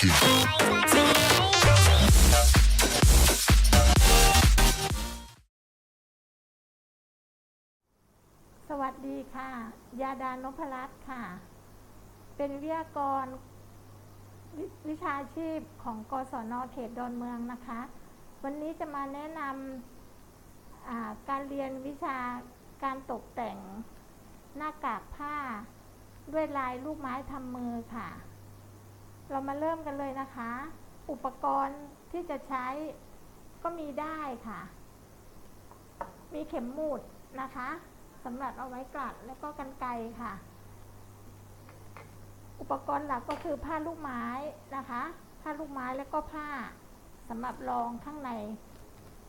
Funky. สวัสดีค่ะ ยาดานพรัตน์ค่ะ เป็นวิทยากรววิชาชีพของกศนเขตดอนเมืองนะคะ วันนี้จะมาแนะนำอ่าการเรียนวิชาการตกแต่งหน้ากากผ้า ด้วยลายลูกไม้ทำมือค่ะ เรามาเริ่มกันเลยนะคะ อุปกรณ์ที่จะใช้ก็มีได้ค่ะ มีเข็มหมุดนะคะสำหรับเอาไว้กลัดแล้วก็กันไกค่ะ อุปกรณ์หลักก็คือผ้าลูกไม้นะคะ ผ้าลูกไม้แล้วก็ผ้าสำหรับรองข้างใน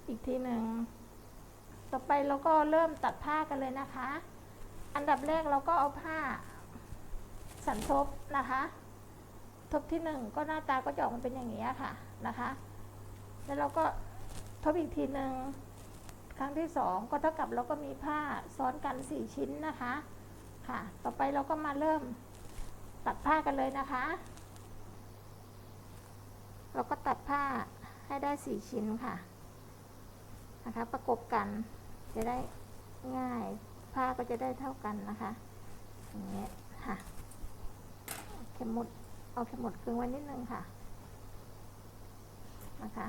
อีกทีหนึ่งต่อไปเราก็เริ่มตัดผ้ากันเลยนะคะ อันดับแรกเราก็เอาผ้าสันทบนะคะ ทบที่หนึ่งก็หน้าตาก็จะออกมาเป็นอย่างนี้ค่ะนะคะ แล้วเราก็ทบอีกทีหนึ่งครั้งที่สองก็เท่ากับเราก็มีผ้าซ้อนกันสี่ชิ้นนะคะค่ะ ต่อไปเราก็มาเริ่มตัดผ้ากันเลยนะคะ เราก็ตัดผ้าให้ได้สี่ชิ้นค่ะนะคะประกบกันจะได้ง่ายผ้าก็จะได้เท่ากันนะคะอย่างเงี้ยค่ะเอาเข็มหมุด เอาเข็มหมุดกึงไว้นิดนึงค่ะ นะคะ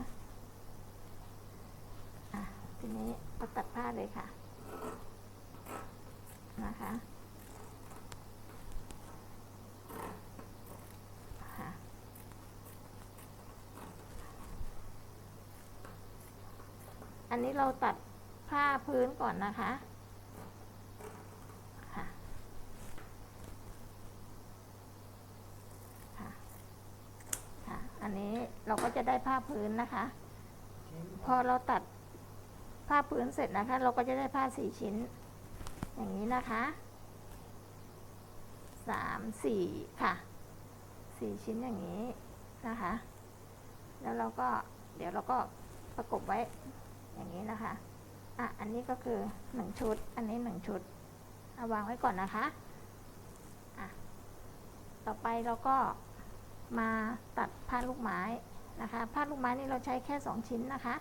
อะทีนี้เราตัดผ้าเลยค่ะ นะคะอันนี้เราตัดผ้าพื้นก่อนนะคะ ค่ะ ค่ะ อันนี้เราก็จะได้ผ้าพื้นนะคะ พอเราตัดผ้าพื้นเสร็จนะคะ เราก็จะได้ผ้าสี่ชิ้น อย่างนี้นะคะสามสี่ค่ะสี่ชิ้นอย่างนี้นะคะ แล้วเราก็เดี๋ยวเราก็ประกบไว้อย่างนี้นะคะอะอันนี้ก็คือหนึ่งชุด อันนี้หนึ่งชุดเอาวางไว้ก่อนนะคะอะต่อไปเราก็ มาตัดผ้าลูกไม้นะคะ ผ้าลูกไม้นี่เราใช้แค่สองชิ้นนะคะ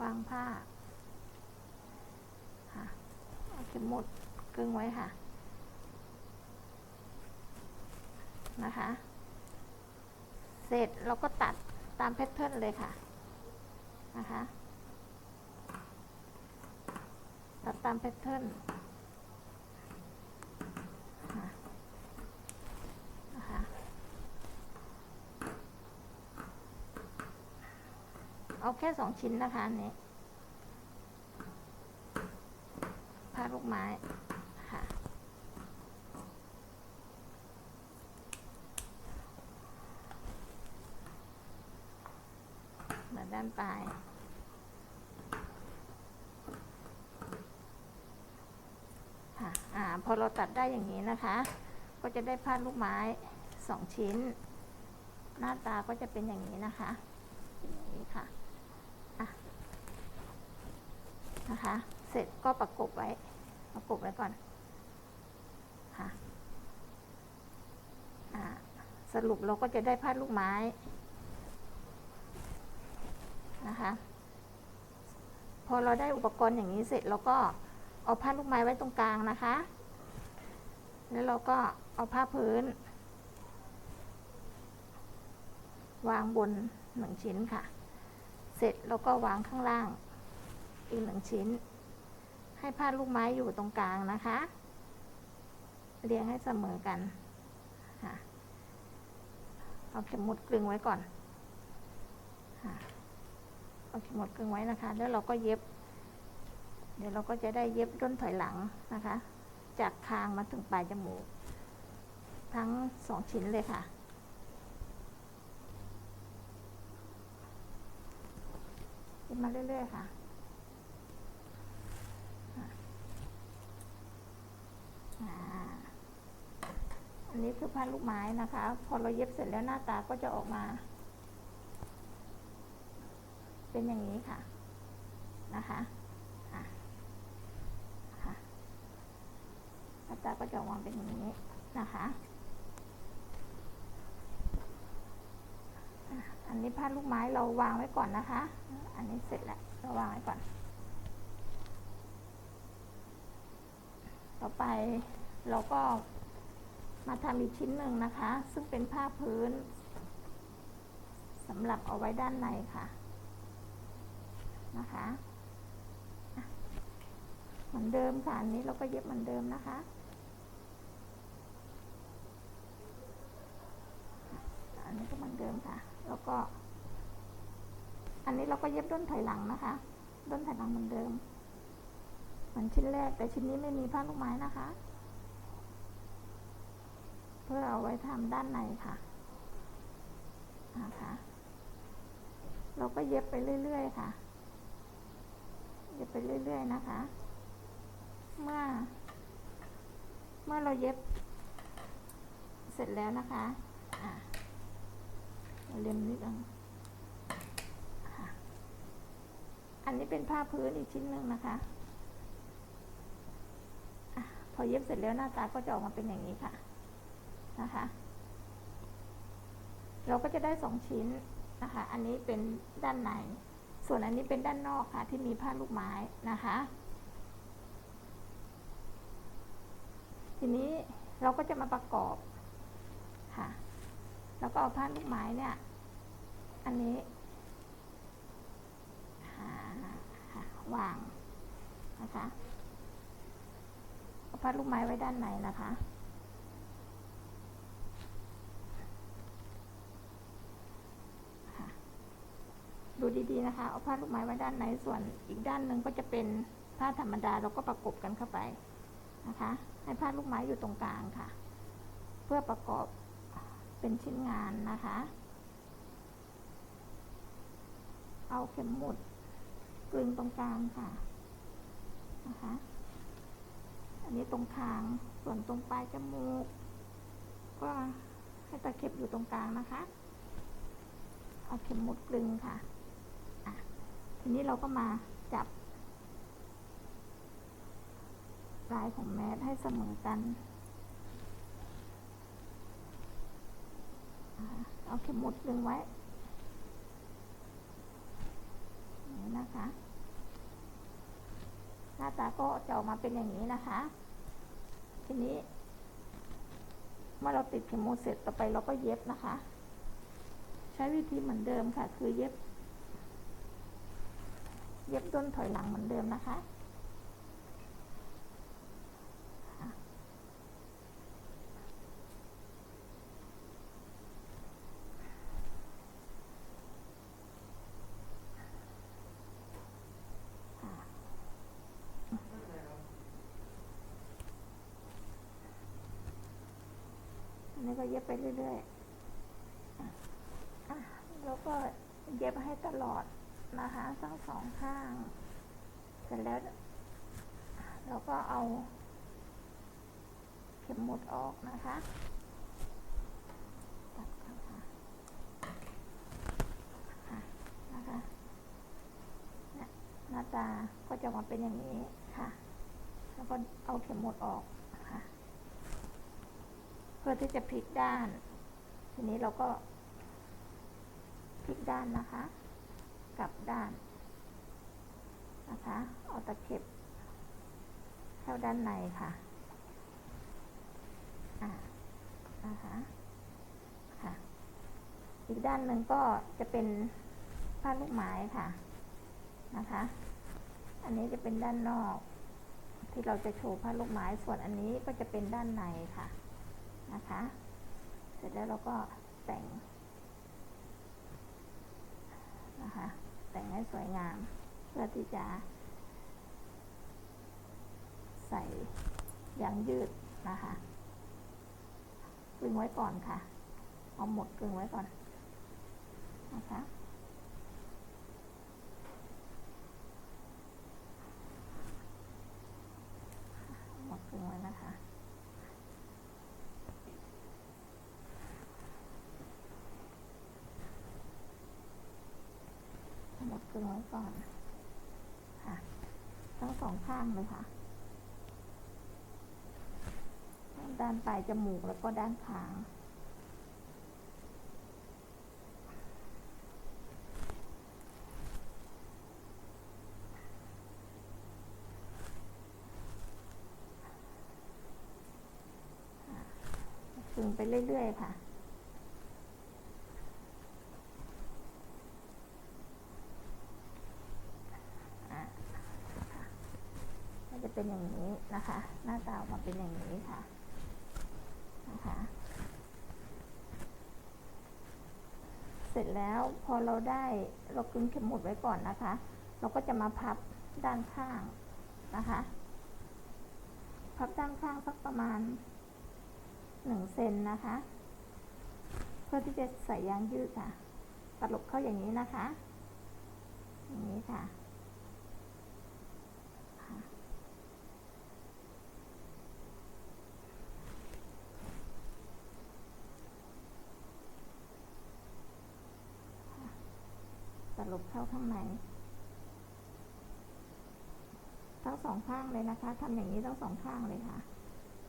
วางผ้าค่ะเอาเข็มหมุดกึ่งไว้ค่ะนะคะ เสร็จเราก็ตัดตามแพทเทิร์นเลยค่ะนะคะ ตัดตามแพทเทิร์นค่ะนะคะ เอา แค่สองชิ้นนะคะอันนี้ผ้าลูกไม้ค่ะ มาด้านปลายค่ะอ่าพอเราตัดได้อย่างนี้นะคะ ก็จะได้ผ้าลูกไม้สองชิ้น หน้าตาก็จะเป็นอย่างนี้นะคะนอย่างนี้ค่ะ นะคะ เสร็จก็ประกบไว้ ประกบไว้ก่อนค่ะสรุปเราก็จะได้ผ้าลูกไม้นะคะพอเราได้อุปกรณ์อย่างนี้เสร็จเราก็เอาผ้าลูกไม้ไว้ตรงกลางนะคะ แล้วเราก็เอาผ้าพื้น วางบนหนึ่งชิ้นค่ะ เสร็จแล้วก็วางข้างล่าง อีกหนึ่งชิ้น ให้ผ้าลูกไม้อยู่ตรงกลางนะคะ เรียงให้เสมอกันค่ะเอาเข็มหมุดกลึงไว้ก่อนค่ะเอาเข็มหมุดกลึงไว้นะคะ แล้วเราก็เย็บ เดี๋ยวเราก็จะได้เย็บด้นถอยหลังนะคะ จากคางมาถึงปลายจมูก ทั้งสองชิ้นเลยค่ะเย็บมาเรื่อยๆค่ะ อ่าอั นนี้คือผ้าลูกไม้นะคะ พอเราเย็บเสร็จแล้วหน้าตาก็จะออกมา เป็นอย่างนี้ค่ะนะคะอะค่ะหน้าตาก็จะออกมาเป็นอย่างนี้นะคะอันนี้ผ้าลูกไม้เราวางไว้ก่อนนะคะ อันนี้เสร็จแล้วเราวางไว้ก่อน ต่อไปเราก็ มาทำอีกชิ้นหนึ่งนะคะ ซึ่งเป็นผ้าพื้นสำหรับเอาไว้ด้านในค่ะนะคะเหมือนเดิมค่ะอันนี้เราก็เย็บเหมือนเดิมนะคะ อันนี้ก็เหมือนเดิมค่ะ แล้วก็ อันนี้เราก็เย็บด้นถอยหลังนะคะ ด้นถอยหลังเหมือนเดิมเหมือนชิ้นแรกแต่ชิ้นนี้ไม่มีผ้าลูกไม้นะคะ เพื่อเอาไว้ทำด้านในค่ะนะคะเราก็เย็บไปเรื่อยๆ ค่ะ เย็บไปเรื่อยๆ นะคะ เมื่อ เมื่อเราเย็บ เสร็จแล้วนะคะอะเล็มนิดนึงค่ะอันนี้เป็นผ้าพื้นอีกชิ้นหนึ่งนะคะอะพอเย็บเสร็จแล้วหน้าตาก็จะออกมาเป็นอย่างนี้ค่ะ นะคะ เราก็จะได้สองชิ้นนะคะ อันนี้เป็นด้านใน ส่วนอันนี้เป็นด้านนอกค่ะ ที่มีผ้าลูกไม้นะคะ ทีนี้เราก็จะมาประกอบค่ะ แล้วก็เอาผ้าลูกไม้เนี่ย อันนี้วางนะคะเอาผ้าลูกไม้ไว้ด้านในนะคะ ดูดีๆ นะคะ เอาผ้าลูกไม้ไว้ด้านในส่วนอีกด้านหนึ่งก็จะเป็นผ้าธรรมดาเราก็ประกบกันเข้าไปนะคะ ให้ผ้าลูกไม้อยู่ตรงกลางค่ะ เพื่อประกอบเป็นชิ้นงานนะคะ เอาเข็มหมุดกลึงตรงกลางค่ะนะคะ อันนี้ตรงคางส่วนตรงปลายจมูก ก็ให้ตะเข็บอยู่ตรงกลางนะคะ เอาเข็มหมุดกลึงค่ะอะ ทีนี้เราก็มาจับลายของแมสให้เสมอกันเอาเข็มหมุดดึงไว้นี้นะคะ หน้าตาก็จะออกมาเป็นอย่างนี้นะคะ ทีนี้ เมื่อเราติดเข็มหมุดเสร็จต่อไปเราก็เย็บนะคะ ใช้วิธีเหมือนเดิมค่ะ คือเย็บ เย็บต้นถอยหลังเหมือนเดิมนะคะ อันนี้ก็เย็บไปเรื่อยๆอะแล้วก็เย็บให้ตลอด นะคะทั้งสองข้าง เสร็จแล้วเราก็เอาเข็มหมุดออกนะคะตัดค่ะค่ะนะคะเนี่ยหน้าตาก็จะมาเป็นอย่างนี้ค่ะ แล้วก็เอาเข็มหมุดออกค่ะ เพื่อที่จะพลิกด้าน ทีนี้เราก็พลิกด้านนะคะ กลับด้านนะคะเอาตะเข็บเข้าด้านในค่ะอ่านะคะค่ะ อีกด้านหนึ่งก็จะเป็นผ้าลูกไม้ค่ะนะคะ อันนี้จะเป็นด้านนอก ที่เราจะโชว์ผ้าลูกไม้ส่วนอันนี้ก็จะเป็นด้านในค่ะนะคะ เสร็จแล้วเราก็แต่งนะคะ แต่งให้สวยงาม เพื่อที่จะใส่ยางยืดนะคะกลึงไว้ก่อนค่ะ เอาหมดกลึงไว้ก่อนนะคะ ดกึงไว้ก่อนค่ะทั้งสองข้างเลยค่ะด้านปลายจมูกแล้วก็ด้านขางึงไปเรื่อย ๆ ค่ะ เป็นอย่างนี้นะคะ หน้าตาออกมาเป็นอย่างนี้ค่ะนะคะเสร็จแล้วพอเราได้เรากึงเข็มหมุดไว้ก่อนนะคะ เราก็จะมาพับด้านข้างนะคะ พับด้านข้างสักประมาณหนึ่งเซนนะคะ เพื่อที่จะใส่ยางยืดค่ะตลบเข้าอย่างนี้นะคะ อย่างนี้ค่ะค่ะ บเข้าข้างในทั้งสองข้างเลยนะคะทำอย่างนี้ทั้งสองข้างเลยค่ะ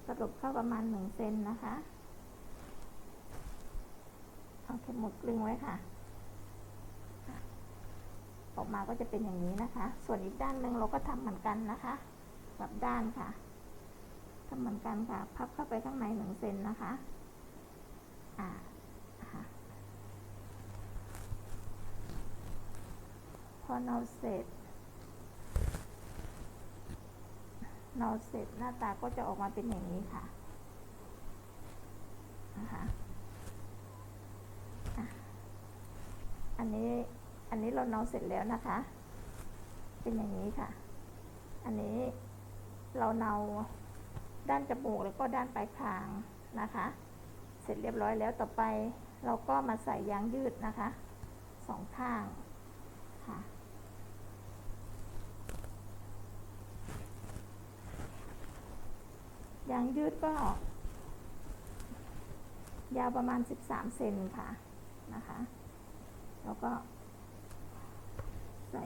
ตลบเข้าประมาณหนึ่งเซนนะคะเอาเข็มหมุดกลึงไว้ค่ะ ออกมาก็จะเป็นอย่างนี้นะคะ ส่วนอีกด้านหนึ่งเราก็ทำเหมือนกันนะคะกลับด้านค่ะทำเหมือนกันค่ะ พับเข้าไปข้างในหนึ่งเซนนะคะ อ่าค่ะ พอเราเสร็จ เราเสร็จหน้าตาก็จะออกมาเป็นอย่างนี้ค่ะนะคะอันนี้อันนี้เราเนาเสร็จแล้วนะคะ เป็นอย่างนี้ค่ะ อันนี้เราเนาด้านจมูกแล้วก็ด้านปลายคางนะคะ เสร็จเรียบร้อยแล้วต่อไป เราก็มาใส่ยางยืดนะคะสองข้างค่ะ ยางยืดก็ ยาวประมาณ 13 เซนค่ะ นะคะ แล้วก็ ใส่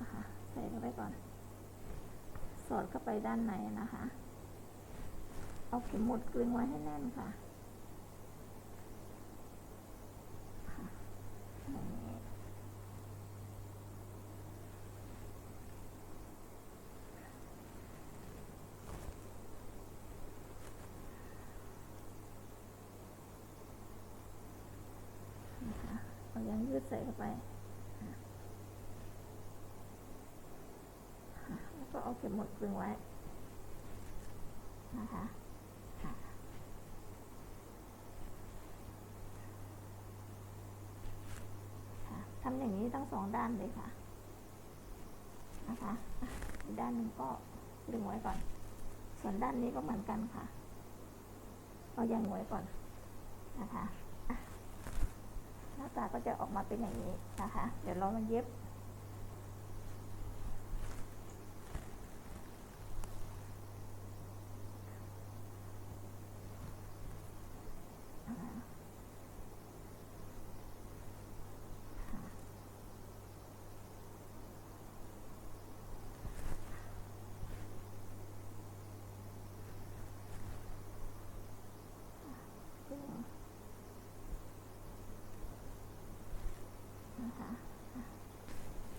นะคะใส่เข้าไปก่อน สอดเข้าไปด้านในนะคะ เอาเข็มหมุดกลึงไว้ให้แน่นค่ะค่ะอย่างนี้นะคะเอายางยื ดใส่เข้าไปแล้วก็เอาเข็มหมดกลึงไว้ นะคะทำอย่างนี้ทั้งสองด้านเลยค่ะ นะคะด้านหนึ่งก็กลึงไว้ก่อน ส่วนด้านนี้ก็เหมือนกันค่ะ เอายางไว้ก่อนนะคะ หน้าตาก็จะออกมาเป็นอย่างนี้นะคะ เดี๋ยวเรามาเย็บ นะคะอะ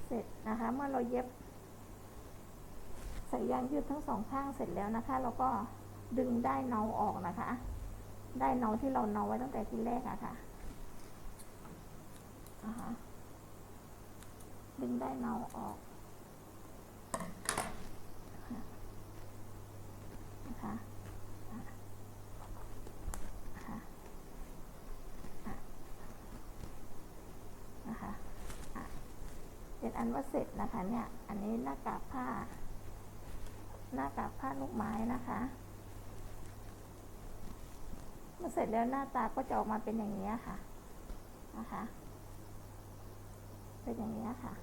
เส ร็จนะคะ เมื่อเราเย็บใส่ยางยืดทั้งสองข้างเสร็จแล้วนะคะ เราก็ดึงได้เนาออกนะคะ ได้เนาที่เราเนาไว้ตั้งแต่ทีแรกอะค่ะนะคะดึงได้เนาออกนะค่ะอะนะคะอะเป็น อันว่าเสร็จนะคะ เนี่ย อันนี้หน้ากากผ้า หน้ากากผ้าลูกไม้นะคะมื่อเสร็จแล้วหน้าตาก็จะออกมาเป็นอย่างนี้ค่ะ นะคะ เป็นอย่างนี้ค่ะ